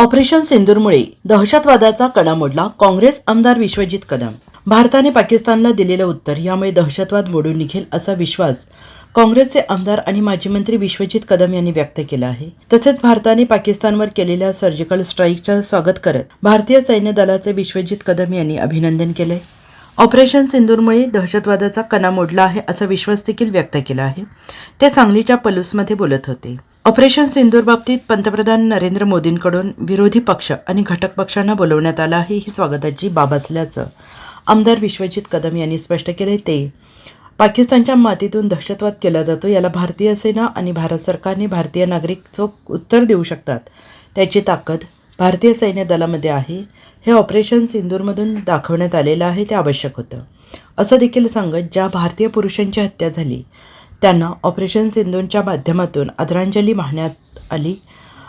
Operation सिंदूरमुळे दहशतवादाचा कणा मोडला काँग्रेस आमदार विश्वजित कदम. भारताने पाकिस्तानला दिलेलं उत्तर यामुळे दहशतवाद मोडून निघेल असा विश्वास काँग्रेसचे आमदार आणि माजी मंत्री विश्वजित कदम यांनी व्यक्त केला आहे. तसेच भारताने पाकिस्तानवर केलेल्या सर्जिकल स्ट्राईकचं स्वागत करत भारतीय सैन्य दलाचे विश्वजित कदम यांनी अभिनंदन केले. ऑपरेशन सिंदूरमुळे दहशतवादाचा कणा मोडला आहे असा विश्वास देखील व्यक्त केला आहे. ते सांगलीच्या पलूसमध्ये बोलत होते. ऑपरेशन सिंदूर बाबतीत पंतप्रधान नरेंद्र मोदींकडून विरोधी पक्ष आणि घटक पक्षांना बोलवण्यात आलं आहे ही स्वागताची बाब असल्याचं आमदार विश्वजित कदम यांनी स्पष्ट केले ते. पाकिस्तानच्या मातीतून दहशतवाद केला जातो याला भारतीय सेना आणि भारत सरकारने भारतीय नागरिक चोख उत्तर देऊ शकतात. त्याची ताकद भारतीय सैन्य दलामध्ये आहे. हे ऑपरेशन सिंदूरमधून दाखवण्यात आलेलं आहे ते आवश्यक होतं. असं देखील सांगत ज्या भारतीय पुरुषांची हत्या झाली त्यांना ऑपरेशन सिंधूंच्या माध्यमातून आदरांजली वाहण्यात आली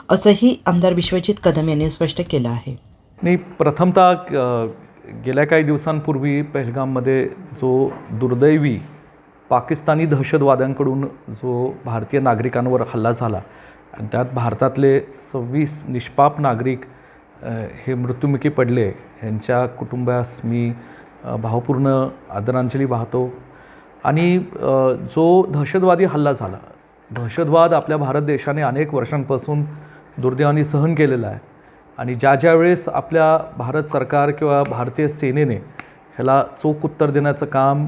असंही आमदार विश्वजित कदम यांनी स्पष्ट केलं आहे. नाही प्रथमतः गेल्या काही दिवसांपूर्वी पहलगाममध्ये जो दुर्दैवी पाकिस्तानी दहशतवाद्यांकडून जो भारतीय नागरिकांवर हल्ला झाला आणि त्यात भारतातले सव्वीस निष्पाप नागरिक हे मृत्युमुखी पडले. यांच्या कुटुंबास मी भावपूर्ण आदरांजली वाहतो. आणि जो दहशतवादी हल्ला झाला दहशतवाद आपल्या भारत देशाने अनेक वर्षांपासून दुर्दैवाने सहन केलेला आहे आणि ज्या ज्या वेळेस आपल्या भारत सरकार किंवा भारतीय सेनेने ह्याला चोख उत्तर देण्याचं काम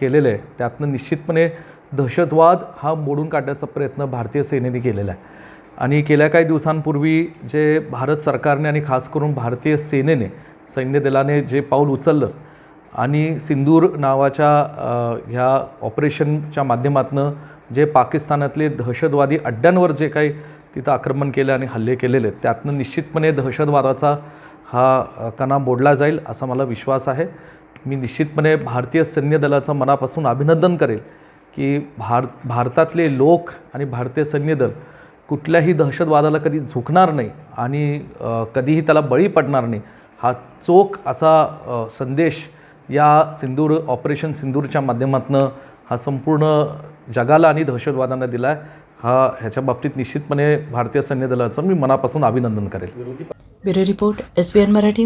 केलेलं आहे त्यातनं निश्चितपणे दहशतवाद हा मोडून काढण्याचा प्रयत्न भारतीय सेनेने केलेला आहे. आणि गेल्या काही दिवसांपूर्वी जे भारत सरकारने आणि खास करून भारतीय सेनेने सैन्य दलाने जे पाऊल उचललं आणि सिंदूर नावाच्या ह्या ऑपरेशनच्या माध्यमातनं जे पाकिस्तानातले दहशतवादी अड्ड्यांवर जे काही तिथं आक्रमण केलं आणि हल्ले केलेले आहेत, त्यातनं निश्चितपणे दहशतवादाचा हा कणा मोडला जाईल असा मला विश्वास आहे. मी निश्चितपणे भारतीय सैन्य दलाचं मनापासून अभिनंदन करेल की भार भारतातले लोक आणि भारतीय सैन्य दल कुठल्याही दहशतवादाला कधी झुकणार नाही आणि कधीही त्याला बळी पडणार नाही हा चोख असा संदेश या सिंदूर ऑपरेशन सिंदूरच्या माध्यमातून हा संपूर्ण जगाला आणि दहशतवादांना दिला आहे हा ह्याच्या बाबतीत निश्चितपणे भारतीय सैन्य दलाचं मी मनापासून अभिनंदन करेल. Bureau report S B N Marathi.